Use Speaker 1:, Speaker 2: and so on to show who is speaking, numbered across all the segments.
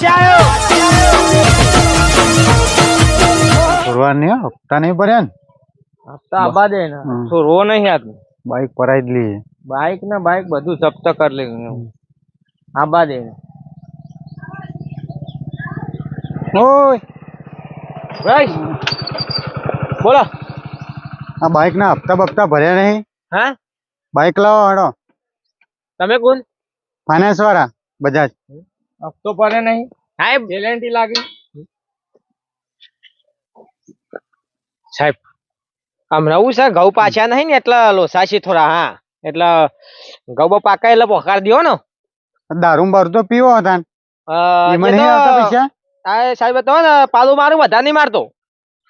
Speaker 1: પાછી આવ્યો
Speaker 2: છોડવા નહીં હો, હપ્તા નહીં ભર્યા ને?
Speaker 1: હપ્તા આબા દે ને.
Speaker 2: હમ.
Speaker 1: તો રો નહીં આદમી
Speaker 2: બાઈક ભરાઈ જ લઈએ.
Speaker 1: બાઈક ને બાઈક બધું જપ્ત કરી લેવું આબા દે ને.
Speaker 2: ઓય.
Speaker 1: ભાઈ. બોલો.
Speaker 2: આ બાઈક ના હપ્તા બપ્તા ભર્યા નહીં?
Speaker 1: હા?
Speaker 2: બાઈક લાવો હડો.
Speaker 1: તમે કોણ?
Speaker 2: ફાઇનાન્સ વાળા બજાજ.
Speaker 1: હપ્તો પડે નહીં? સાહેબ. ગેરંટી લાગી. સાહેબ આમ નવું છે ઘઉં પાછા નહીં ને એટલે લોસા છે થોડા હા. એટલે ઘઉં પાકા એટલે પોકાર દો ને.
Speaker 2: દારૂ બારૂ તો પીવો હતા
Speaker 1: સાહેબ તો ને પાલું મારું વધારે નહીં મારતો.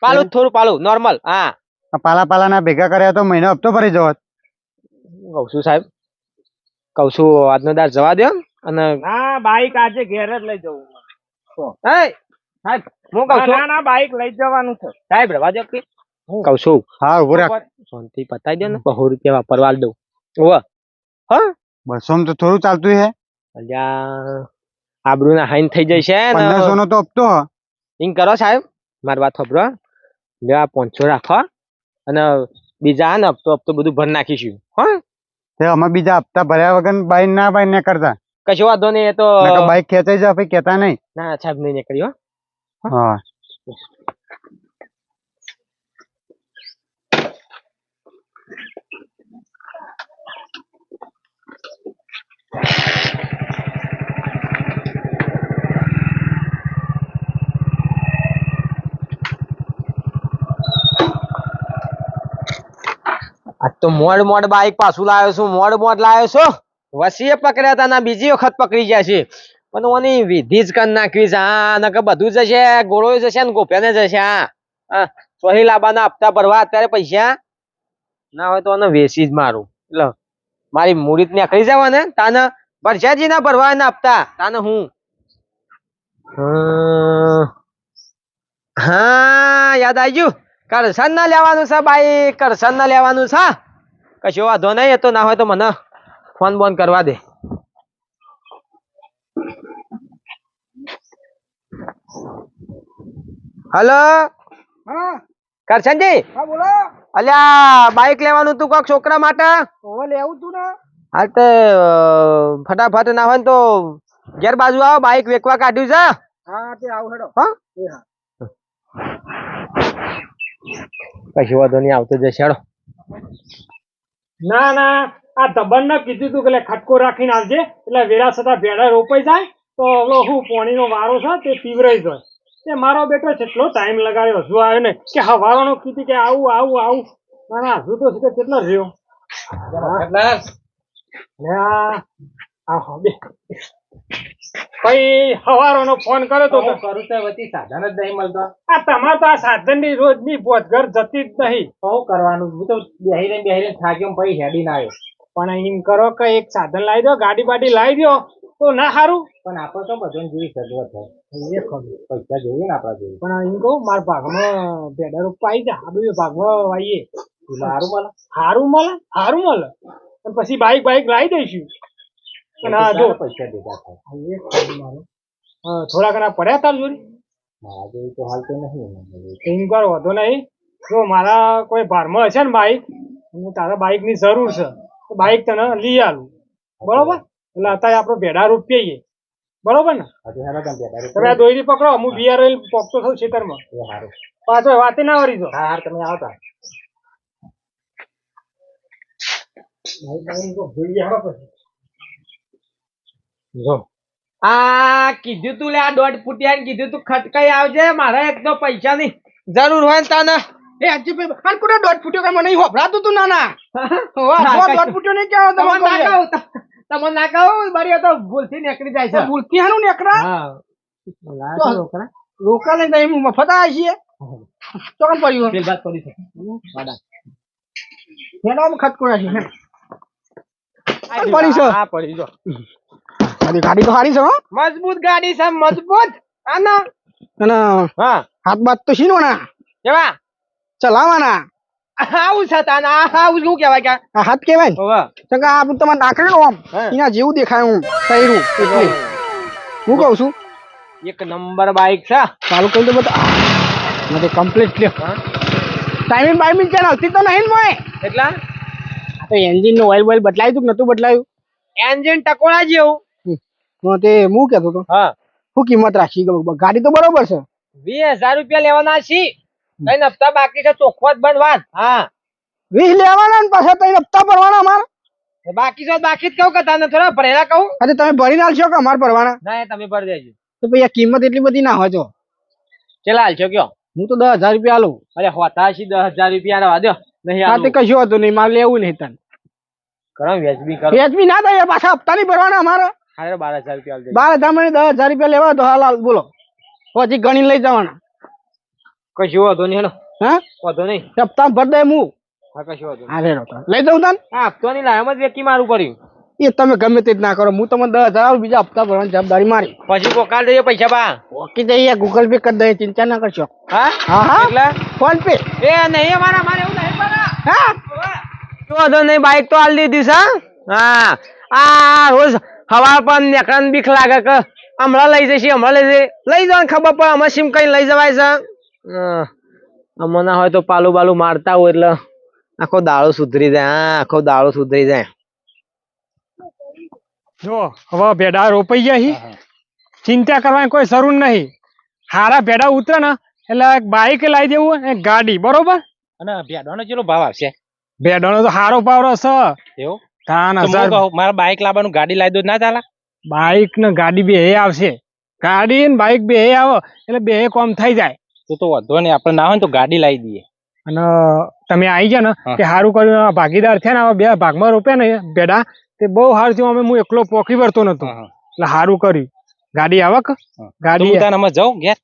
Speaker 1: પાલું જ થોડું પાલું નોર્મલ હા.
Speaker 2: પાલા પાલા ના ભેગા કર્યા તો મહિનો હપ્તો ભરી જવો.
Speaker 1: કઉ છું સાહેબ. કઉ છું આજનો દાર જવા દો અને હા બાઈક આજે ઘેર જ લઈ જવું. સાહેબ હું કહું છું? ના બાઈક લઈ જવાનું છે. સાહેબ રવા દો કે. કહું છું?
Speaker 2: હા ઊભો રાખ.
Speaker 1: શાંતિ પતાવી દો ને. બહુ રૂપિયા વાપરવા દઉં. ઓવા હા?
Speaker 2: બસો તો થોડું ચાલતું છે
Speaker 1: અલ્યા. આબરૂ ના હાઈન થઈ જશે
Speaker 2: પંદરસો નો. તો હપ્તો. હ.
Speaker 1: કરો સાહેબ. મારી વાત ખબરો લે આ પોંચો રાખો અને બીજા ને હપ્તો હપ્તો બધું ભર નાખીશું. હા?
Speaker 2: તે અમે બીજા હપ્તા ભર્યા વગર બાઈ ના બાઈક ના કરતા.
Speaker 1: કશો વાંધો નહીં એ તો
Speaker 2: બાઈક ખેંચાઈ જાય કેતા નહીં.
Speaker 1: ના સાહેબ નહીં નીકળ્યો
Speaker 2: હા.
Speaker 1: તો મોડ મોડ બાઈક પાછું લાવ્યો છું મોડ મોડ લાવ્યો છું. વસીએ પકડ્યા હતા ના બીજી વખત પકડી ગયા છે. પણ ઓની વિધિ જ કરી નાખવી છે, હા, નકર બધું જશે, ગોળો જશે ને ગોપ્યાને જશે, હા. સોહી લાબાના હપ્તા ભરવા અત્યારે પૈસા ના હોય તો એને વેચી જ મારું. એટલે મારી મૂડી ને નીકળી જવા ને તાને ભરજાજી ના ભરવા ને હપ્તા, તાને હું. હા, યાદ આવી ગયું કરસન ના લેવાનું છે ભાઈ કરસન ના લેવાનું છે કશો વાંધો નહીં, એ તો ના હોય તો મને ફોન બોન કરવા દે. હલો? કરશનજી? અલ્યા બાઈક લેવાનું તું કોક છોકરા માટે?
Speaker 2: લેવું તું ને.
Speaker 1: હા તે ફટાફટ ના હોય તો ઘેર બાજુ આવો બાઈક વેકવા કાઢ્યું છે.
Speaker 2: હા તે આવું હેડો.
Speaker 1: હા. કશો વાંધો નહીં આવતો જશે હેડો.
Speaker 3: ના ના. આ દબણ કીધું તું કે ખટકો રાખીને આવજે. એટલે વેરા છતાં ભેડા રોપાઈ જાય. તો હવે હું પોણીનો વારો છે તે પીવરાઈ જાય તે મારો બેટો કેટલો ટાઈમ લગાડ્યો. હજુ આવ્યો ને કે હવારનો કીધું કે આવું આવું આવું. ના ના હજુ તો છે કેટલો રહ્યો? પછી હવારોનો ફોન કર્યો તો
Speaker 1: કરું તો વતી સાધન જ નહીં મળતો.
Speaker 3: આ તમારે તો આ સાધનની રોજની ઘર જતી જ નહીં.
Speaker 1: શું કરવાનું? હું તો બેહીને બેહીને થાક્યો પછી હેડી ના આવ્યો.
Speaker 3: પણ એમ કરો કે એક સાધન લાવી દો ગાડી બાડી લાવી દો તો ના સારું.
Speaker 1: પણ આપણે તો બધાને જેવી સગવડ થાય
Speaker 3: એ ખરું
Speaker 1: પૈસા જોઈએ ને આપણા જોઈએ
Speaker 3: પણ એમ કહું મારા ભાગમાં ભેડા રોપવા આવી જાય આ બધું ભાગમાં વાઈએ
Speaker 1: સારું મળે?
Speaker 3: સારું મળે સારું મળે. અને પછી બાઈક બાઈક લાવી દઈશું. પણ આ જો
Speaker 1: પૈસા દેતા થાય?
Speaker 3: એ ખરું મારું. હા, થોડા ઘણા પડ્યા તાર જોડી?
Speaker 1: મારા જેવી તો હાલ તો નહીં
Speaker 3: એમ કરો વાંધો નહીં. જો મારા કોઈ ભારમાં હશે ને બાઈક હું તારા બાઈકની જરૂર છે. બાઈક તને લઈ આલું. બરોબર? એટલે અત્યારે આપણે ભેડા રોપીએ બરોબર ને?
Speaker 1: તમે
Speaker 3: આ દોરી પકડો હું. બિયાર પોકતો થઉં ખેતરમાં. પાછો વાતે ના વરી
Speaker 1: હા હાર તમે આવતા. આ કીધું તું લે આ દોઢ ફૂટિયા કીધું તું ખટકાઈ આવજે મારા એક તો પૈસા ની જરૂર હોય ને તને.
Speaker 4: એ અજીભાઈ હાલ કોને દોઢ ફૂટ્યો કે મને હોભરાતું તું નાના. વાહ,
Speaker 1: ના,
Speaker 4: સો
Speaker 1: કઈ-
Speaker 4: દોઢ ફૂટ્યો નહીં કહેવાય
Speaker 1: તમને ના
Speaker 4: કોઈ.
Speaker 1: કહું ના કહું બરી તો ભૂલથી નીકળી જાય છે.
Speaker 4: ભૂલથી હાનું નેકરા
Speaker 1: હા.
Speaker 4: તો લઈને તમે મફત આવ્યા છીએ. તો કેમ પડ્યું
Speaker 1: પેલ બાદ કરી છે. વાડા.
Speaker 4: હેડો આમ ખટકો નાખી હેડ. પડી છે.
Speaker 1: હા પડી જો.
Speaker 4: ગાડી તો સારી છે હો.
Speaker 1: મજબૂત ગાડી છે મજબૂત. આના.
Speaker 4: અને
Speaker 1: હા.
Speaker 4: હાથ બાત તો શીનો
Speaker 1: કેવા
Speaker 4: ચલાવવાના
Speaker 1: આવું છે તાના આવું શું કહેવાય કે?
Speaker 4: આ હાથ કહેવાય ને?
Speaker 1: હોવે.
Speaker 4: તો કે આ તમારે નાખેલું આમ. એના જેવું દેખાય હું. તૈરું એટલે. હું. કહું છું?
Speaker 1: એક નંબર બાઈક છે.
Speaker 4: ચાલુ કરી દો બધા. નથી કમ્પ્લીટ ટાઈમિંગ બાઈમિંગ ચાલ હલતી તો નહીં ને મોય
Speaker 1: એટલા?
Speaker 4: તો એન્જિનનું ઓઇલ બોઇલ બદલાયું તું નતું બદલાયું?
Speaker 1: એન્જિન ટકોળા જેવું.
Speaker 4: તે હું કેતો તો
Speaker 1: હા.
Speaker 4: શું કિંમત રાખી? ગાડી તો બરોબર છે.
Speaker 1: વીસ હજાર રૂપિયા લેવાના છી કઈ હપ્તા બાકી છે ચોખ્ખો જ બનવાન. હા.
Speaker 4: વીસ લેવાના ને પાછા તઈ હપ્તા ભરવાના અમાર.
Speaker 1: બાકી છે બાકી જ કહું કે તને થોડા ભરેલા કહું.
Speaker 4: અરે તમે ભરી નાખશો કે અમાર ભરવાના?
Speaker 1: ના તમે ભરી દેજો.
Speaker 4: તો ભાઈ આ કિંમત એટલી બધી ના હોય તો.
Speaker 1: ચલા હાલશો કયો?
Speaker 4: હું તો દસ હજાર રૂપિયા આલું
Speaker 1: અરે હોતાશી દસ હજાર રૂપિયા રવા દો નહીં
Speaker 4: આ તે કશું હતું નહીં મારે લેવું નહીં તને.
Speaker 1: કરો વ્યાજબી કરો.
Speaker 4: વ્યાજબી ના થાય પાછા હપ્તા નહીં ભરવાના અમારે.
Speaker 1: હારે બાર હજાર રૂપિયા
Speaker 4: બાર હજાર મને દસ હજાર રૂપિયા લેવા તો હાલ હાલ બોલો. પછી ગણી લઈ જવાના.
Speaker 1: કશું વાંધો નહીં હેલો.
Speaker 4: હા?
Speaker 1: વાંધો નહીં.
Speaker 4: હપ્તા ભર દે હું
Speaker 1: હા કશું વાંધો
Speaker 4: હા રે લઈ જાઉં તને?
Speaker 1: હા હપ્તો નહીં લાયમ જ વ્યક્તિ મારું પડ્યું
Speaker 4: એ તમે ગમે તે જ ના કરો. હું તમને દસ હજાર બીજા હપ્તા ભરવાની જવાબદારી મારી.
Speaker 1: પછી કોકાલ દઈએ પૈસા બા.
Speaker 4: ઓકે જઈએ ગૂગલ પે કરી દઈએ ચિંતા ના કરશો.
Speaker 1: હા?
Speaker 4: હા હા.
Speaker 1: એટલે?
Speaker 4: Phone pay.
Speaker 1: એ નહીં અમારા મારે એવું નહીં
Speaker 4: હા.
Speaker 1: વાંધો નહીં બાઈક તો હાલ દીધી છે હા? આ રોજ હવા પણ નેકળાને બીક લાગે કે હમણાં લઈ જશે હમણાં લઈ જશે. લઈ જવાની ખબર પડે અમે સીમ કઈ લઈ જવાય છે. આમાં ના હોય તો પાલું બાલું મારતા હોય એટલે આખો દાળો સુધરી જાય હા આખો દાળો સુધરી જાય.
Speaker 3: જો હવે ભેડા રોપાઈ ગયા હી. ચિંતા કરવાની કોઈ જરૂર નહીં. હારા ભેડા ઉતરે ને એટલે બાઈક લાવી દેવું અને એક ગાડી બરોબર?
Speaker 5: અને ભેડોનો ચેલો ભાવ આવશે?
Speaker 3: ભેડાનો તો હારો ભાવ છે
Speaker 5: એવું?
Speaker 3: તાન હજાર
Speaker 5: મારા મારે બાઈક લાવવાનું ગાડી લાવી દો ના ચાલે?
Speaker 3: બાઈક ને ગાડી બે આવશે. ગાડી ને બાઈક બે આવે એટલે બે કોમ થઈ જાય.
Speaker 5: તો તો વાંધો નહીં. આપણે ના હોય તો ગાડી લાવી દઈએ.
Speaker 3: અને તમે આવી ગયા ને કે સારું કર્યું ભાગીદાર થયા ને બે ભાગમાં રોપ્યા ને ભેડા તે બહુ સારું થયું. અમે હું એકલો પોકી વળતો નતો. એટલે સારું કર્યું. ગાડી આવક. ગાડી
Speaker 5: અમે જાઉં ઘેર?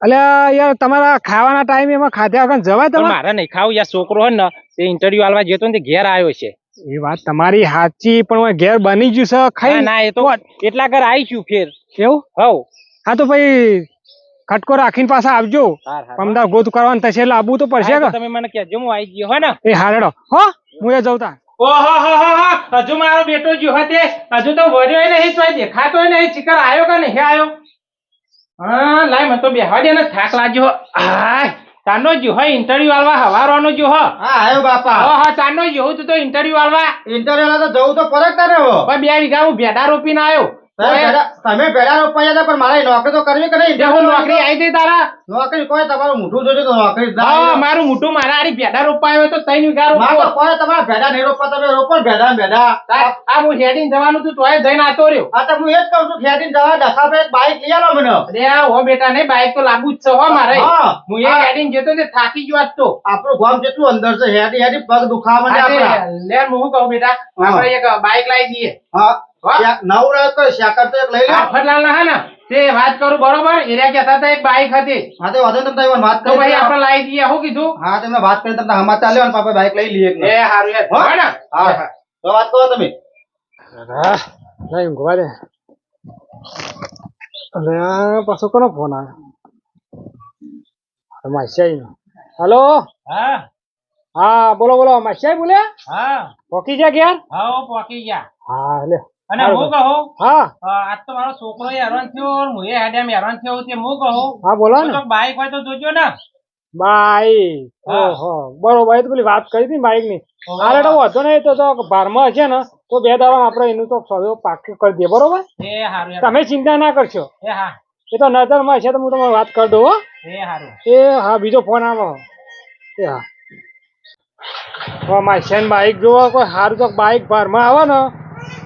Speaker 3: અલે યાર તમારા ખાવાના ટાઈમ એમાં ખાધ્યા વગર જવાય
Speaker 5: તો
Speaker 3: તમારે
Speaker 5: મારે નહીં ખાવું. યાર છોકરો હોય ને તે ઇન્ટરવ્યુ આલવા જતો ને ઘેર આવ્યો છે.
Speaker 3: એ વાત તમારી સાચી પણ ઘેર બની ગયું છે ખાઈ
Speaker 5: ના એ તો એટલા ઘર આવી છું ફેર.
Speaker 3: એવું?
Speaker 5: હવ.
Speaker 3: હા તો ભાઈ ખટકો રાખીને પાછા આવજો. અમદાવાદ ગોત કરવાનું થશે એટલે આવવું તો પડશે કે?
Speaker 5: તમે મને કહેજો હું આવી ગયો હો ને.
Speaker 3: એ હારડો. હો હું એ જઉં તા
Speaker 5: ઓહો હો હો હો હજુ મારો બેટો જો હતે હજુ તો વર્યો નહીં તો દેખાતો નહીં. ચિકર આયો કે નહીં? આયો? હા લાય મને તો બેહવા દે ને થાક લાગ્યો. હાય તાનો જો હો ઇન્ટરવ્યુ આલવા હવારોનો જો હો.
Speaker 2: હા આવ્યો બાપા.
Speaker 5: હા હા તાનો જો તું તો ઇન્ટરવ્યુ આલવા.
Speaker 2: ઇન્ટરવ્યુ તો જવું તો પડે તારે હવે.
Speaker 5: બે વીઘા હું ભેડા રોપીને આવ્યો
Speaker 2: તમે પેલા રોપાયા હતા પણ મારે નોકરી તો કરવી કે નહીં?
Speaker 5: હું નોકરી આવી ગઈ તારા.
Speaker 2: નોકરી કોઈ તમારું મોઢું જોજો તો નોકરી
Speaker 5: હા મારું મોટું મારા આરી ભેડા રોપવા હોય તો ત્રણ વીઘા રોપો
Speaker 2: કોઈ તમારા ભેડા નહીં રોપા તમે રોપો ભેડા ભેડા.
Speaker 5: આ હું હેડીને જવાનું તું તોય જઈને આતો રહ્યો.
Speaker 2: આ તો હું એ જ કહું છું ખેતીને જવા દસા પે બાઈક લઈ આવો મને.
Speaker 5: અરે હો બેટા નહીં બાઈક તો લાગુ જ છે હો મારે.
Speaker 2: હું
Speaker 5: એ હેડીને જતો ને થાકી ગયો તો.
Speaker 2: આપણું ગામ જેટલું અંદર છે હેડી હેડી પગ દુખાવા માંડે આપણા.
Speaker 5: લે હું કહું બેટા. આપણે એક બાઈક લાવી દઈએ.
Speaker 2: હા.
Speaker 5: હા.
Speaker 2: શા- નવું રહે તો શાકર તો એક લઈ લો
Speaker 5: આફતલાલ હે ને તે વાત કરું બરોબર? એરિયા કહેતા હતા એક બાઈક હતી.
Speaker 2: હા તો વાંધો નહીં, તમે તમને વાત
Speaker 5: ભાઈ આપણે લાવી દઈએ હું કીધું?
Speaker 2: હા તમને વાત કરી તમને સમાચાર લેવા ને પાપા બાઈક લઈ લઈએ
Speaker 5: એ હારું યાર
Speaker 2: હા?
Speaker 5: ને?
Speaker 2: હા હા. તો વાત કરો તમે.
Speaker 3: નહીં ઊંઘવા દે અને આ પાછો કોનો ફોન આવ્યો માસ્યાઈ નો હલો?
Speaker 5: હા.
Speaker 3: હા બોલો બોલો. માસ્યાઈ બોલ્યા?
Speaker 5: હા.
Speaker 3: પોકી ગયા
Speaker 5: હા પોકી ગયા.
Speaker 3: હા લે
Speaker 5: અને હું કહો
Speaker 3: હા.
Speaker 5: આજ તો મારો છોકરો હેરાન થયો હું એ હેડેમ હેરાન થયો તે હું કહો.
Speaker 3: હા બોલો ને.
Speaker 5: બાઈક હોય તો જોજો ને.
Speaker 3: બાઈક. ઓહો. બરોબર તો પેલી વાત કરી હતી
Speaker 5: બાઈકની.
Speaker 3: અરે તો વધુ નહીં તો તો ભારમાં હશે ને તો બે દાડા આપણે એનું તો સર્વે પાક્કું કરી દઈએ બરોબર. તમે ચિંતા ના કરશો.
Speaker 5: એ હા.
Speaker 3: એ તો નજરમાં હશે તો હું તમારી વાત કરી દઉં
Speaker 5: એ હારું.
Speaker 3: એ હા બીજો ફોન આવો. એ હા. મારી બાઈક જોવા કોઈ સારું તો બાઈક ભારમાં આવે ને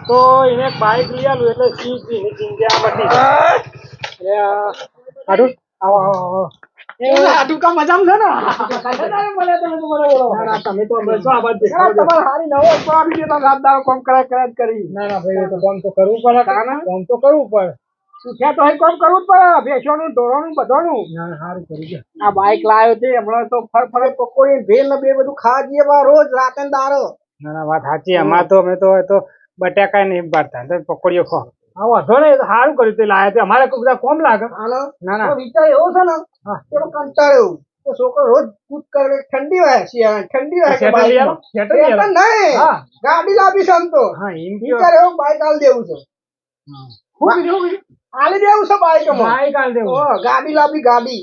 Speaker 3: તો એને એક બાઈક લઈ આલું એટલે બધી જાય. એટલે આ હારું? આવો આવો આવો ને? આ? ના ના ના ના
Speaker 4: બાઈક લાવ્યો છે હમણાં તો ફર ફર પકોડી ભેલ ને બે બધું ખાવા જઈએ રોજ રાતે દારો
Speaker 3: ના ના વાત સાચી. અમાર તો અમે તો બટાકા ને ભરતા તો પકોડીઓ ખો. હા વાંધો નહીં સારું કર્યું તે. લાયા તે અમારે બધા કોમ લાગે.
Speaker 4: હાલો
Speaker 3: ના. ના
Speaker 4: વિચાર એવો છે ને કંટાળ્યો તો છોકરો રોજ કૂદ કરે ઠંડી હોય શિયાળા ઠંડી?
Speaker 3: શેટર
Speaker 4: નહીં.
Speaker 3: હા.
Speaker 4: ગાડી લાવી છે આમ તો. વિચાર એવો બાઈક આલ દેવું છે. આલી દેવું છે બાઈક
Speaker 3: બાઈક હાલ દેવું.
Speaker 4: ઓ, ગાડી લાવી ગાડી.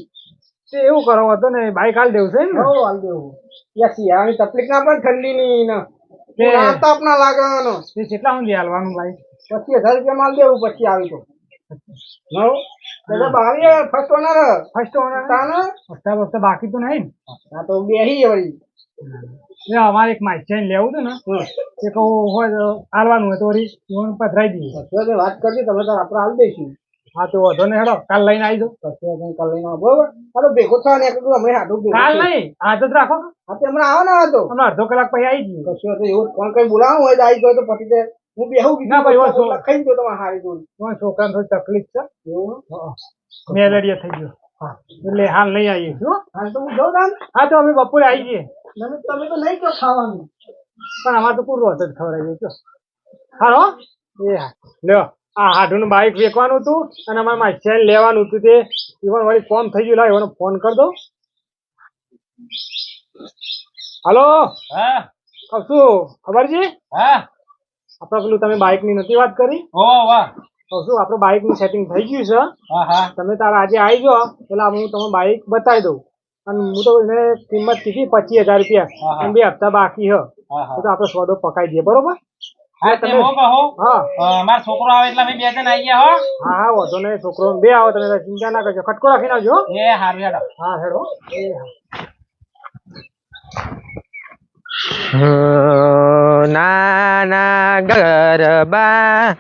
Speaker 3: તે એવું કરો વાંધો ને બાઈક દેવું છે ને?
Speaker 4: હાલ દેવું યા શિયાળાની તકલીફ ના પણ ઠંડી ની. તાપ ના લાગે ને
Speaker 3: કેટલા સુધી હાલવાનું બાઈક
Speaker 4: પછી હજાર રૂપિયા માલ દેવું પછી આવી તો ફર્સ્ટ ઓનર
Speaker 3: ફર્સ્ટ ઓનર હપ્તા બાકી તો નહીં
Speaker 4: આ તો બેહી વળી.
Speaker 3: ને અમારે એક માઇક ચેન લેવું હતું ને એ કહું હોય તો હાલવાનું હોય તો પધરાઈ દઈએ
Speaker 4: વાત કરજો તમે તાર આપણે હાલ દઈશું.
Speaker 3: હા તો વાંધો નહીં હેડો કાલ લઈને આવી જાવ
Speaker 4: કશો વાંધો નહીં, કાલ લઈને આવો. બરોબર? હાલો ભેગો થવા ને એકલું અમે હાડું ભેગું
Speaker 3: કાલ
Speaker 4: થયું.
Speaker 3: નહીં આજ જ રાખો.
Speaker 4: હા તે હમણાં આવો ને આ તો.
Speaker 3: અમે અડધો કલાક પછી આવી જઈએ.
Speaker 4: કશો વાંધો નહીં, એવું કોણ કઈ બોલાવું હોય તો આવી ગયો તો પછી તે હું બેહું બીજું
Speaker 3: ના ભાઈ, વાંધો
Speaker 4: બધું લખાઈ દો તમારે હારી દઉં
Speaker 3: તમારા છોકરાને થોડી તકલીફ છે.
Speaker 4: એવું?
Speaker 3: મેલેરિયા થઈ ગયો. હા. એટલે હાલ નહીં આવીએ શું
Speaker 4: હાલ તો હું જાઉં તાન.
Speaker 3: હા તો અમે બપોરે આવી જઈએ.
Speaker 4: તમે તમે તો નહીં કહો ખાવાનું.
Speaker 3: પણ અમારે તો પૂરું હતું જ ખવડાવી દો હાલો એ હા. લ્યો. આ હાડુનું બાઈક વેચવાનું હતું અને અમારે મારી ચેન લેવાનું હતું તે. ઈવન વળી ફોન થઈ ગયું લાવ ફોન કરી દો. હાલો?
Speaker 5: હા.
Speaker 3: કશું ખબર છે?
Speaker 5: હા.
Speaker 3: આપણે પેલું તમે બાઇકની નથી વાત કરી?
Speaker 5: ઓ વાહ.
Speaker 3: કહું શું આપણે બાઇકનું સેટિંગ થઈ ગયું છે.
Speaker 5: હા હા.
Speaker 3: તમે તારા આજે આવી જાઓ એટલે હું તમને બાઇક બતાવી દઉં. અને હું તો એને કિંમત કીધી પચીસ હજાર રૂપિયા. અને બે હપ્તા બાકી હ. તો આપણે સોદો પકાઈ દઈએ બરોબર?
Speaker 5: મારો છોકરો આવે એટલે અમે બે જણ આવી ગયા હો.
Speaker 3: હા હા વાંધો નહીં છોકરો બે આવો તમે ચિંતા ના કરજો ખટકો રાખી હો.
Speaker 5: એ હારું હેડો.
Speaker 3: હા હેડો.
Speaker 1: નાના ગરબા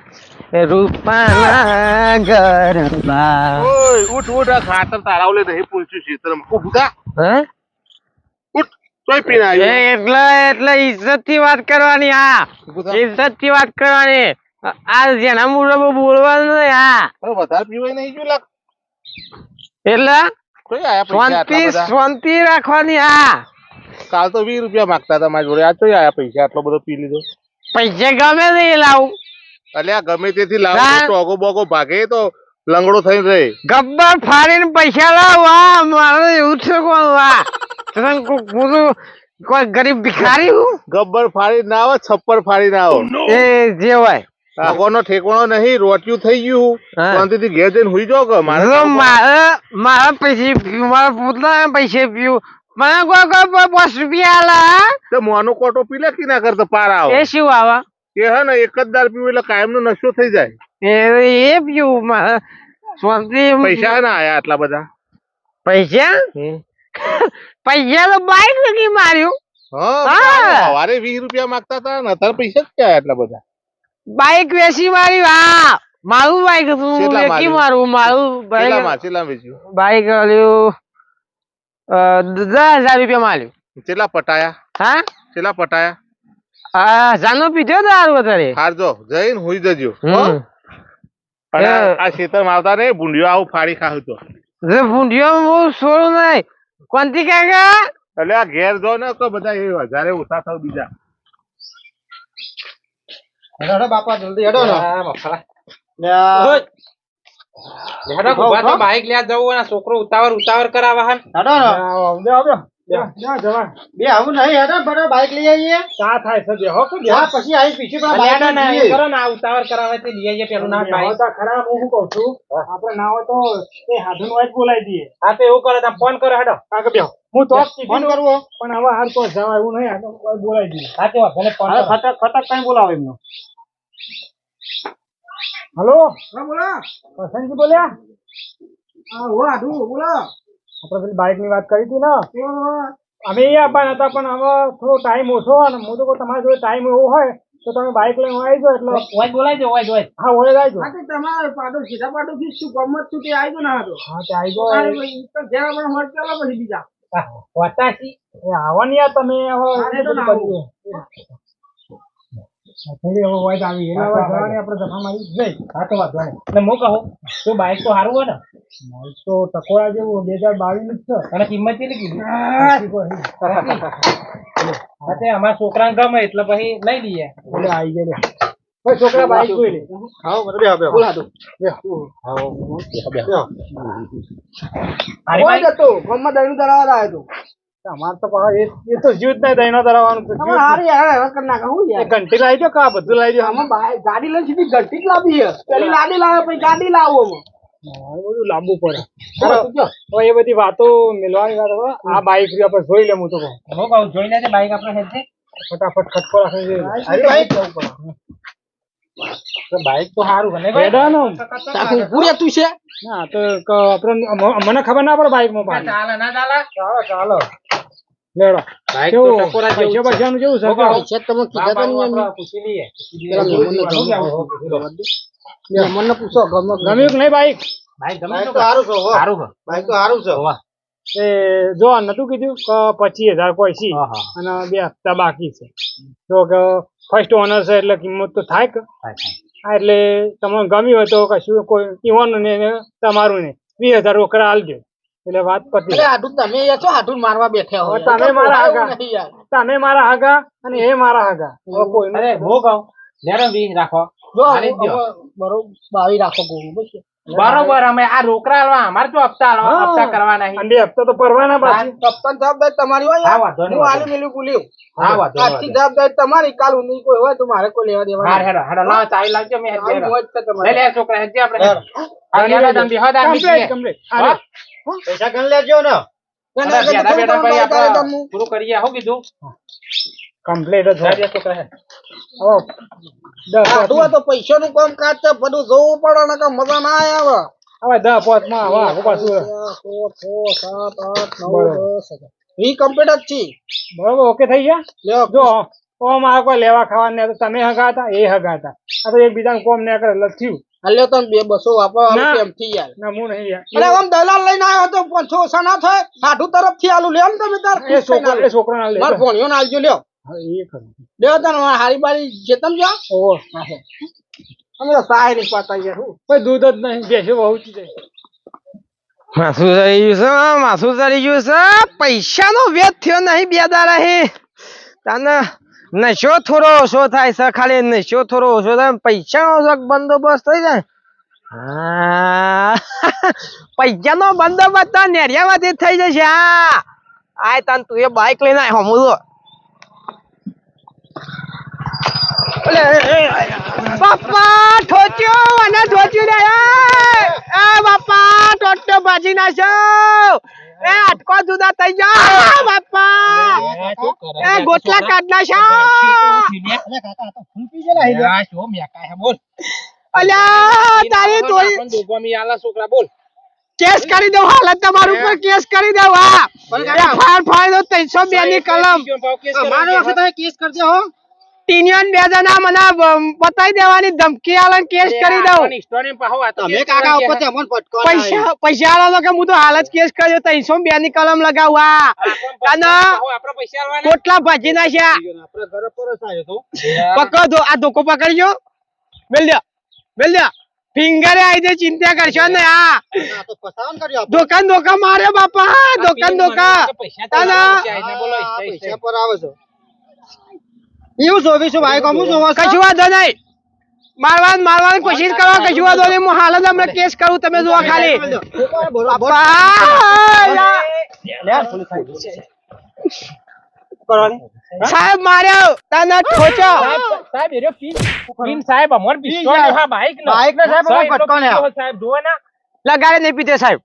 Speaker 1: રૂપાના ગરબા.
Speaker 6: ઓય ઉઠ ઉઠ ખાતર તારાવલે નહીં પૂછ્યું ખૂબ ઉઠા
Speaker 1: હે?
Speaker 6: ઉઠ તોય પીને
Speaker 1: એ
Speaker 6: આવ્યો
Speaker 1: એટલે એટલે ઇજ્જતથી વાત કરવાની હા. ઇજ્જતથી. વાત કરવાની. આ જેના મુરબો બોલવાનું નહીં હા.
Speaker 6: વધારે પીવાય નહીં જોઈ
Speaker 1: એટલે શાંતિ શાંતિ રાખવાની હા.
Speaker 6: કાલ તો વીસ રૂપિયા માંગતા હતા મારી જોડે. આ તો આયા પૈસા આટલો બધો પી લીધો.
Speaker 1: પૈસા ગમે નહીં લાવું.
Speaker 6: અલ્યા ગમે તેથી લાવો. ટોગો બોગો ભાગે તો લંગડો થઈ રહે.
Speaker 1: ગબ્બર ફાડીને પૈસા લાવવા મારે એવું છે કોણ વાહ તને બોલું કોઈ ગરીબ ભિખારી હું?
Speaker 6: ગબ્બર ફાડી ના આવે છપ્પર ફાડી ના આવે.
Speaker 1: એ જે હોય.
Speaker 6: આગોનો ઠેકોણો નહીં રોટ્યું થઈ ગયું
Speaker 1: હા.
Speaker 6: શાંતિથી ઘેર જઈને હુઈ જાવ કે મારે
Speaker 1: મારે મારા પૈસે પીવું મારા પોતાના પૈસે પીવું. મને કોઈ પાંચ રૂપિયા આલા
Speaker 6: તો મોનો કોટો પી લે કે ના કરતો? પાર આવે.
Speaker 1: એ શું આવા?
Speaker 6: એ હે ને એક જ દાર પીવું એટલે કાયમ નો નશો થઈ જાય.
Speaker 1: એ એ પીવું મારે શાંતિ.
Speaker 6: પૈસા ના આયા આટલા બધા?
Speaker 1: પૈસા? પૈસા તો બાઈક નથી માર્યું.
Speaker 6: હા
Speaker 1: હા.
Speaker 6: સવારે વીસ રૂપિયા માંગતા હતા ને અત્યારે પૈસા ક્યાં એટલા બધા?
Speaker 1: બાઈક વેચી મારી હા. મારું બાઈક હતું વેચી? મારું મારું બાઈક
Speaker 6: કેટલા વેચ્યું?
Speaker 1: બાઈક આલ્યું દસ હજાર રૂપિયા માલ્યું
Speaker 6: કેટલા પટાયા?
Speaker 1: હા?
Speaker 6: કેટલા પટાયા?
Speaker 1: આ જાનો પીધો દારૂ અત્યારે.
Speaker 6: હારજો જઈને હોઈ જજો હો? અને આ- ખેતર ખેતરમાં આવતા નહીં ભૂંડિયો આવું ફાડી ખાવ તો.
Speaker 1: ભૂંડિયો હું છોડું નહીં. કોનથી કાકા
Speaker 6: એટલે આ ઘેર જો ને તો બધા એ વધારે ઓછા થાવ બીજા.
Speaker 4: હેડો બાપા જલ્દી હેડો ને
Speaker 5: હા
Speaker 4: લ્યા,
Speaker 5: હેડો બાઈક લેવા જવું અને છોકરો ઉતાવળ ઉતાવળ કરાવવા
Speaker 4: હેડો ને
Speaker 3: આવો, બે આવો, બે. બે,
Speaker 4: આવું નહીં હેડો ફટાફટ બાઈક લઈ આવીએ.
Speaker 3: ચા થાય છે બેહો કે
Speaker 4: બે પછી આવી પીછે પણ
Speaker 5: અલ્યા ના, ના, કરો ના ઉતાવળ કરાવે તે લઈ આવીએ પેલું ના બાઈક.
Speaker 3: તો ખરાબ હું કહું છું? આપણે ના હોય તો એ હાથું નું બોલાવી દઈએ.
Speaker 5: હા તો એવું કરે તમે ફોન કરો હેડો.
Speaker 3: આગળ બે હું તો
Speaker 4: ફોન કરવો.
Speaker 3: પણ હવે હાલ તો જવા એવું નહીં કોઈ બોલાવી દઈએ.
Speaker 5: હા તે ભલે ફોન કરો.
Speaker 3: ખતક ખતક કઈ બોલાવે એમનો. હલો?
Speaker 4: હા બોલો.
Speaker 3: વસંતજી બોલ્યા?
Speaker 4: હા હો આધુ બોલો.
Speaker 3: આપણે પેલી બાઇકની વાત કરી હતી ને? અમે એ આવવાના હતા પણ હવે થોડો ટાઈમ ઓછો અને હું તો કહું તમારી જોડે ટાઈમ એવો હોય તો તમે બાઇક લઈને આવી જાઓ એટલે
Speaker 5: ઓય બોલાય દો ઓય ઓય.
Speaker 3: હા ઓય આવી
Speaker 4: હા તો તમારે પાડો સીધા પાડો થી શું ગમત છું તે આવી ગયો ના હતો
Speaker 3: હા તે આવી
Speaker 4: ભાઈ તો જ્યાં આપણે હોટ ચાલો પછી બીજા.
Speaker 5: વતાસી
Speaker 3: એ આવવાની યાર તમે હવે
Speaker 4: ના.
Speaker 3: થોડી હવે વાત આવી જવાની આપણે મારી જઈ
Speaker 5: હા તો એટલે હું કહું તો બાઈક તો સારું હોય ને?
Speaker 3: તો ટકોરા જેવું બે હજાર બાવીસનું છે.
Speaker 5: અને કિંમત કેટલી કીધી? અમારા છોકરાને ગમે એટલે પછી લઈ લઈએ.
Speaker 3: એટલે આવી ગયા. છોકરા બાઈક જોઈ લે.
Speaker 4: હા બરાબર બે બે બોલા તું.
Speaker 5: હારી
Speaker 4: કોઈ
Speaker 5: બાઈક
Speaker 4: તો ગમત દહીંનું દરાવા આવ્યો તો.
Speaker 3: અમારે તો એ તો જીવ જ નહીં દહીનો ધરાવવાનું ઘંટી લાવી દો કા બધું લાવી દો?
Speaker 4: આમાં ગાડી લઈ સીધી ઘંટી જ લાવી પેલી લાડી લાવે પછી ગાડી લાવો
Speaker 3: બધું લાંબુ પડે. હવે એ બધી વાતો મિલવાની વાત આ બાઈક આપણે જોઈ લે હું તો
Speaker 5: હું કહું જોઈ લેજે બાઈક આપણે
Speaker 3: ફટાફટ ખટકો રાખીને
Speaker 4: બાઈક
Speaker 5: તો બાઈક તો સારું બને
Speaker 4: તારું છે?
Speaker 3: ના તો મને ખબર ના પડે બાઈકમાં
Speaker 5: ચાલે ના ચાલે.
Speaker 3: ચાલો ચાલો. લેડો કેવું? પૈસા પૈસાનું છે.
Speaker 4: તમે કીધા તા.
Speaker 5: પૂછી
Speaker 3: ગમ્યું કે નહીં બાઈક જો નતું કીધું કે પચીસ હજાર પૈસી. અને બે હપ્તા બાકી છે. તો કે ફર્સ્ટ ઓનર છે એટલે કિંમત તો થાય કે. હા એટલે તમને ગમ્યું હોય તો કશું કોઈ ઇવન ને ને તમારું ને. વીસ હજાર રોકડા આલજો. એટલે વાત પતી.
Speaker 4: અરે તમે છો હાડું મારવા બેઠા હો
Speaker 3: તમે મારા આગા. તમે મારા હગા અને એ મારા હગા. હવે
Speaker 5: અરે હું કહું જરા વી રાખો.
Speaker 4: જો
Speaker 5: જ
Speaker 4: બરોબર બાવી રાખો ગોળું બસ.
Speaker 5: બરોબર અમે આ રોકડા આલવા અમારે તો હપ્તા આલવા હપ્તા કરવાના.
Speaker 3: અને બે હપ્તા તો પરવાના પાછી
Speaker 4: કપ્તાન જવાબદારી તમારી હોય
Speaker 5: હા,
Speaker 4: યાર.
Speaker 5: વાંધો નહીં,
Speaker 4: હું આલી મેલ્યું બોલ્યું
Speaker 5: હા વાંધો
Speaker 4: આખી જવાબદારી તમારી કાલ નહીં કોઈ હોય તો મારે કોઈ લેવા દેવા
Speaker 5: હા હેડો હેડો લાવ ચાઈ લાવજો મેં હેડો.
Speaker 4: તમારી.
Speaker 5: લે છોકરા હેડજે આપણે.
Speaker 4: હેડો.
Speaker 5: હા, હેડો તમે બેહો તો આ
Speaker 3: કમ્પ્લીટ કમ્પ્લીટ.
Speaker 5: હા?
Speaker 4: પૈસા ગણ લેજો ને.
Speaker 5: પૂરું કરીએ કીધું
Speaker 3: કમ્પ્લીટ જ
Speaker 5: છોકરા
Speaker 4: પૈસાનું કામ કાજ છે બધું જોવું પડે ને કે મજા ના આવે.
Speaker 3: હવે દસ પોતમાં હવે. આગળ પાછું
Speaker 4: સાત, આઠ, નવ,
Speaker 3: બરોબર.
Speaker 4: દસ, અગિયાર. કમ્પ્લીટ જ છે.
Speaker 3: બરોબર ઓકે થઈ ગયા? જો કોમ આ કોઈ લેવા ખાવા ને તમે હગા હતા એ હગા હતા આ તો એકબીજાનું કોમ નહીં કરે એટલે થયું.
Speaker 4: આ લ્યો બે બસો વાપરો
Speaker 3: ના.
Speaker 4: થી યાર
Speaker 3: ના હું નહીં યાર.
Speaker 4: અરે આમ દલાલ લઈને આવ્યો તો પાંચસો ઓછા ના થાય? હાડું તરફથી આલુ લે ને તમે તાર
Speaker 3: એ છોકરો એ છોકરો ના લે.
Speaker 4: માર ભણ્યો ને આલજો લ્યો.
Speaker 3: હા, એ ખરું.
Speaker 4: લ્યો તાર હારી બારી જે. તમે જાઓ
Speaker 3: ઓહો
Speaker 4: અમે તો સહાય પાતા યાર હું.
Speaker 3: કોઈ દૂધ જ નહીં બેસે બહુ જ
Speaker 1: માસુ ચડી ગયું છે માસુ ચડી ગયું છે. પૈસાનો વેત થયો નહીં બે દાડા હે તને નશો થોડો ઓછો થાય છે ખાલી નશો થોડો ઓછો થાય? પૈસાનો જોક બંદોબસ્ત થઈ જાય. પૈસા નો બંદોબસ્ત નેરિયામાંથી થઈ જશે, હા. તન તું એ બાઈક લઈને આવ્યો હમું તો બાપા અને ઠોચ્યું રે એ! બાપા નાખ્યો. એ અટકો જુદા થઈ જા એ ગોટલા કાઢ નાખ્યો
Speaker 5: આ શું મેકાય છે, બોલ.
Speaker 1: અલ્યા તારી
Speaker 5: આલા છોકરા બોલ.
Speaker 1: કેસ કરી દઉં હાલત તમારું ઉપર કેસ કરી દઉં હા. ની કલમ.
Speaker 4: મારો વખત કેસ કરજો હો.
Speaker 1: ટીનિયન બે જણા મને બતાવી દેવાની ધમકી આલે કેસ કરી દઉં.
Speaker 4: તમે કાકા ઉપરથી અમને પટકો
Speaker 1: પૈસા પૈસા આલો કે હું તો હાલ જ કેસ કર્યો ત્રણસો બે ની કલમ લગાવવા કાના કોટલા ભાજી નાખ્યા.
Speaker 4: આપણે ઘરે પર જ આવ્યો તો
Speaker 1: પકડો આ ધોકો પકડજો. મેલ દે મેલ દે. ફિંગરે આવી જાય ચિંતા કરશો ને આ. દુકાન દોકા મારે બાપા દુકાન દોકા તાના
Speaker 4: પૈસા પર આવે છે. એવું જોવીશું ભાઈ કોમું જોવો
Speaker 1: કશું વાંધો નહીં. મારવાન મારવાન કોશિશ કરવા કશું વાંધો નહીં. હું હાલ જ હમણાં કેસ કરું તમે જોવા ખાલી. સાહેબ માર્યો. તને ઠોચો.
Speaker 5: સાહેબ એરો પીન. પીન સાહેબ અમર પિસ્તોલ હા બાઈક નો.
Speaker 4: બાઈક નો સાહેબ અમર કટકો ને
Speaker 5: સાહેબ જુઓ ને.
Speaker 1: લગાડે નહીં પીતે સાહેબ.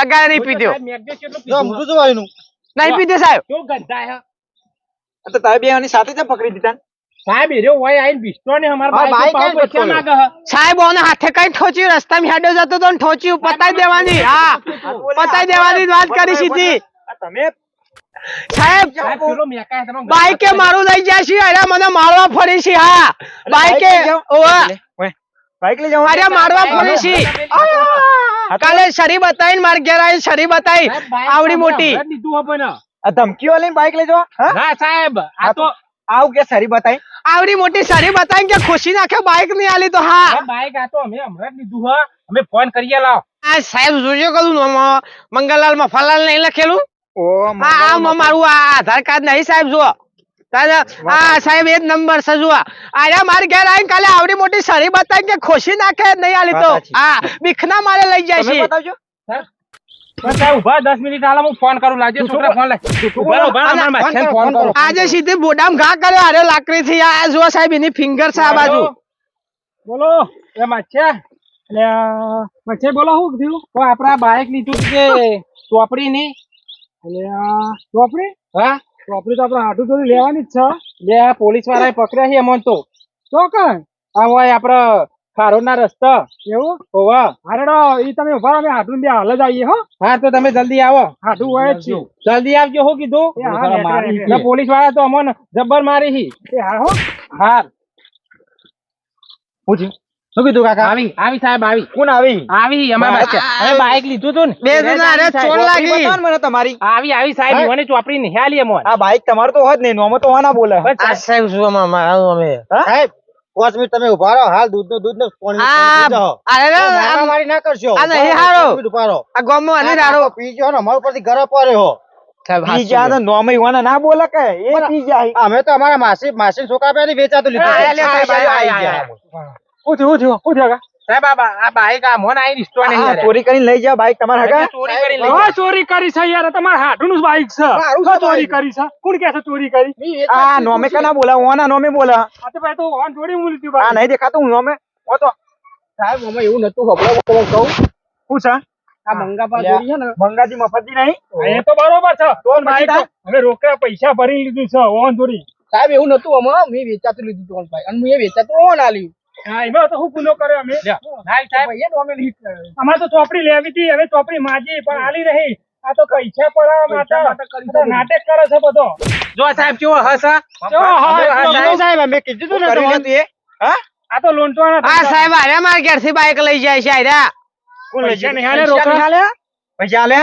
Speaker 1: લગાડે નહીં
Speaker 5: મેઘદેવ
Speaker 4: જો
Speaker 5: પીધો
Speaker 4: જોવાયનું.
Speaker 1: નહીં પીતે સાહેબ.
Speaker 5: કેવું ગંધા હે?
Speaker 4: તો તારે બે એની સાથે જ પકડી દીધા
Speaker 5: સાહેબ એરો હોય આઈ બિસ્તો ને અમાર ભાઈ
Speaker 4: આઈને
Speaker 5: પૈસા
Speaker 4: પટકો
Speaker 1: સાહેબ ઓને હાથે કઈ ઠોચ્યું રસ્તામાં હેડો જતો તો ઠોચ્યું પતાઈ દેવાની. હા પતાઈ દેવાની વાત કરી સીધી.
Speaker 4: તમે
Speaker 1: સાહેબ
Speaker 5: તમે
Speaker 1: બાઈકે મારું લઈ જાય છે અરે મને મારવા ફરી છે હા. બાઈકે
Speaker 4: બાઈક લઈ જાઓ.
Speaker 1: અરે મારવા ફરી છે. કાલે શરી બતાવીને માર ઘેર શરી બતાવી. આવડી મોટી.
Speaker 5: જ
Speaker 4: ધમકીઓ લઈને બાઈક લેજો
Speaker 5: હા? સાહેબ આ તો
Speaker 4: આવું કે સારી બતાવી
Speaker 1: આવડી મોટી સારી બતાવી કે ખુશી નાખે બાઈક નહીં આલી તો હા.
Speaker 5: બાઈક આ તો અમે હમણાં જ લીધું હા. અમે ફોન કરીએ લાવ
Speaker 1: આ સાહેબ જોજો કદું મંગલલાલમાં ફલાલ નહીં લખેલું?
Speaker 4: ઓ
Speaker 1: આ મારું આ આધાર કાર્ડ નહીં સાહેબ જુઓ. તારે આ સાહેબ એ જ નંબર છે જુઓ. આયા મારી ઘેર આવીને કાલે આવડી મોટી સરી બતાવી કે ખુશી નાખે નહીં આલી તો. હા બીખના મારે લઈ જાય છે.
Speaker 4: બતાવજો.
Speaker 1: આજે સીધી બોડામ ઘા કર્યો અરે લાકડી થી આ જો સાહેબ એની ફિંગર છે આ બાજુ.
Speaker 3: બોલો એ માછે એટલે માછે બોલો શું થયું
Speaker 5: તો આપડા બાઈક લીધું કે ચોપડી ની
Speaker 3: એટલે આ ચોપડી?
Speaker 5: હા?
Speaker 3: ચોપડી તો આપડે હાટું થોડી લેવાની જ છે.
Speaker 5: બે પોલીસ વાળાએ પકડ્યા છે એમાં તો.
Speaker 3: તો કઈ
Speaker 5: આ હોય આપડે ખારોડ ના રસ્તા.
Speaker 3: એવું?
Speaker 5: હોવા
Speaker 3: હારેડો ઈ તમે ઊભા અમે હાટું બે હાલ જ આવીએ હો.
Speaker 5: હા તો તમે જલ્દી આવો.
Speaker 3: હાટું હોય જ છે.
Speaker 5: જલ્દી આવજો. હું કીધું. પોલીસવાળા તો અમને જબ્બર મારી હી.
Speaker 3: એ હા હો.
Speaker 5: હા
Speaker 2: શું કીધું કાકા?
Speaker 5: આવી આવી સાહેબ આવી.
Speaker 2: કોણ આવી?
Speaker 5: આવી અમારા બાઈક હવે બાઈક લીધું તું ને.
Speaker 1: બે જણા અરે ચોર લાગી.
Speaker 2: મને તમારી.
Speaker 5: આવી આવી સાહેબ મને ચોપડી નિહાલી એમ
Speaker 2: આ બાઈક તમારું તો હોત નહીં નોમો તો હોના બોલે.
Speaker 1: સાહેબ શું અમે?
Speaker 2: સાહેબ પાંચ મિનિટ તમે ઊભા રહો. હાલ
Speaker 1: દૂધનું દૂધનું
Speaker 2: મારી ના કરશો.
Speaker 1: હારો. આ
Speaker 2: ને અમારા ઉપરથી ઘરે પડ્યો અમે તો અમારા માસી માસી છોકરા વેચાતું લીધું
Speaker 5: સાહેબ,
Speaker 2: આ
Speaker 5: બાઈક આ મોન આઈ રિસ્ટોર નહીં
Speaker 2: ચોરી કરીને લઈ જાઓ બાઈક તમારા હગા
Speaker 5: ચોરી કરી લઈ
Speaker 3: ચોરી કરી છે યાર તમારા નું બાઈક છે.
Speaker 2: મારું
Speaker 3: ચોરી કરી છે. કોણ કે છે ચોરી કરી?
Speaker 2: આ નોમે કના બોલા ઓના નોમે બોલા.
Speaker 3: આ તો ભાઈ તો વાન જોડી હું લીધું
Speaker 2: આ નહીં દેખાતું હું નોમે? ઓ તો.
Speaker 4: સાહેબ અમે એવું નતું ખબર કહું.
Speaker 2: શું છે?
Speaker 4: આ મંગાપા. જોડી છે ને.
Speaker 2: મંગાજી નહીં?
Speaker 3: એ તો બરોબર છે. તો બાઈક
Speaker 2: થાય?
Speaker 3: હવે રોકડા પૈસા ભરી લીધું છે ઓન જોડી.
Speaker 4: સાહેબ એવું નતું અમે મેં વેચાતું લીધું હતું ભાઈ. અને મેં વેચાતું ઓન આલ્યું.
Speaker 3: હા એમાં તો હું ગુનો કર્યો અમે.
Speaker 5: નાઈ સાહેબ.
Speaker 4: ભાઈ એ નોમે લીધું
Speaker 3: અમારે તો ચોપડી લેવી હતી હવે ચોપડી માજી પણ આલી રહી. આ તો કઈ છે નાટક કરે છે બધો.
Speaker 5: જો સાહેબ કેવો હસ
Speaker 3: જો હા,
Speaker 5: હા,
Speaker 2: સાહેબ. અમે કીધું તું ને તમને. હા?
Speaker 3: આ તો લોંટવાના
Speaker 1: આ
Speaker 3: સાહેબ
Speaker 1: સાહેબ અરે ઘેરથી બાઈક લઈ જાય છે આયરા.
Speaker 2: કોણ લઈ જાય?
Speaker 3: રોકડા?
Speaker 2: નહીં પૈસા આલે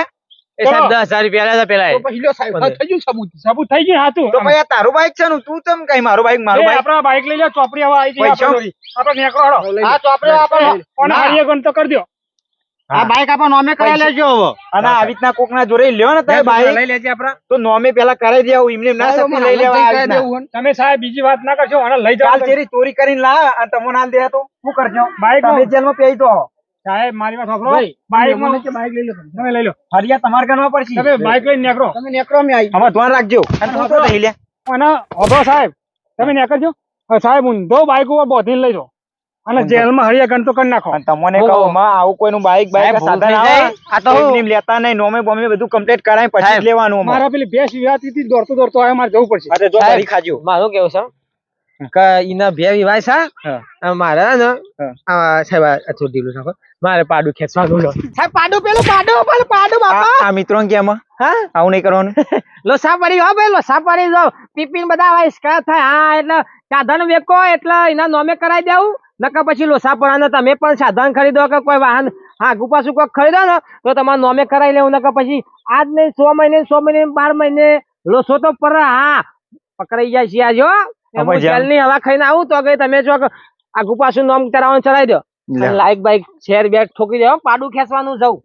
Speaker 1: એ સાહેબ દસ હજાર રૂપિયા લેતા પેલા
Speaker 4: તો પછી લ્યો સાહેબ થઈ ગયું સબૂત.
Speaker 3: સબૂત થઈ ગયું હાથું.
Speaker 2: તો ભાઈ આ તારું બાઈક છે ને તું તમ કઈ મારું બાઈક મારું બાઈક
Speaker 3: આપણા બાઈક લઈ લો ચોપડી હવે આવી ગઈ આપણે આપણે નેકળો હળો.
Speaker 2: આ ચોપડે આપણે
Speaker 3: કોને હારીએ ગણ તો કરી દ્યો.
Speaker 2: આ બાઈક આપણા નોમે કરાવી લેજો હવે. અને આવી રીતના કોક ના જોડે લ્યો ને તમે બાઈક લઈ
Speaker 5: લેજે આપડા
Speaker 2: તો નોમે પેલા કરાવી દેવું એમને ના
Speaker 4: સાહેબ,
Speaker 2: લઈ
Speaker 4: હાલ
Speaker 2: લેવા.
Speaker 3: તમે સાહેબ બીજી વાત ના કરશો અને લઈ જાઓ
Speaker 2: તેરી ચોરી કરીને લા અને તમને ના દે તો. શું કરજો?
Speaker 3: બાઈક
Speaker 2: તમે જેલમાં પેઈ તો
Speaker 3: સાહેબ મારી વાત સાંભળો. બાઈક
Speaker 4: મને કે બાઈક લઈ લો તમે.
Speaker 3: તમે લઈ લો.
Speaker 2: ફરિયા તમારે ગણવા પડશે.
Speaker 3: તમે બાઈક લઈને નીકળો.
Speaker 4: તમે નેકરો અમે આવી
Speaker 2: હવે ધ્યાન રાખજો. અને તું તો રહી લે
Speaker 3: અને અભો સાહેબ તમે નીકળજો. સાહેબ ઊંધો બાઈક ઉપર બોધીને લઈ જાઓ. અને જેલમાં હરિયા ગણ તો કરી નાખો.
Speaker 2: તમને કહો માં આવું કોઈનું બાઈક બાઈક સાધન આવે.
Speaker 1: આ તો
Speaker 2: લેતા નહીં નોમે બોમે બધું કમ્પ્લીટ કરાય પછી લેવાનું અમારે.
Speaker 3: મારા પેલી ભેંસ વિવાતી થી દોડતો દોડતો આવ્યો મારે જવું પડશે.
Speaker 2: જો ખાજો.
Speaker 1: મારું કેવું છે? કે ઈના બે વિવાહ છે? મારે ને સાહેબ આ થોડું ઢીલું નાખો મારે પાડું ખેંચવાનું લો.
Speaker 4: સાહેબ પાડું પેલું પાડું પેલું પાડું
Speaker 2: આ આ મિત્રો કે
Speaker 1: હા?
Speaker 2: આવું નહીં કરવાનું?
Speaker 1: લોસા પડી હો ભાઈ લોસા પડી જાવ પીપીન બધા આવા હિસકા થાય. હા એટલે સાધન વેકો એટલે એના નોમે કરાવી દેવું. નકર પછી લોસા પડવાના તમે પણ સાધન ખરીદો કે કોઈ વાહન હા પાછું કોઈ ખરીદો ને તો તમારે નોમે કરાવી લેવું. નકર પછી આજ નહીં સો મહિને સો મહિને બાર મહિને લોસો તો પર હા પકડાઈ જાય છે આજો જેલની હવા ખાઈને આવું તો કે તમે જો આગુ પાછું નોમ કરાવવાનું ચલાવી દો. લાઈક બાઈક શેર બેગ ઠોકી દો પાડું ખેંચવાનું જવું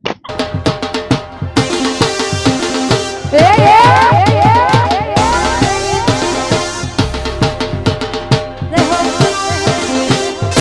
Speaker 4: એ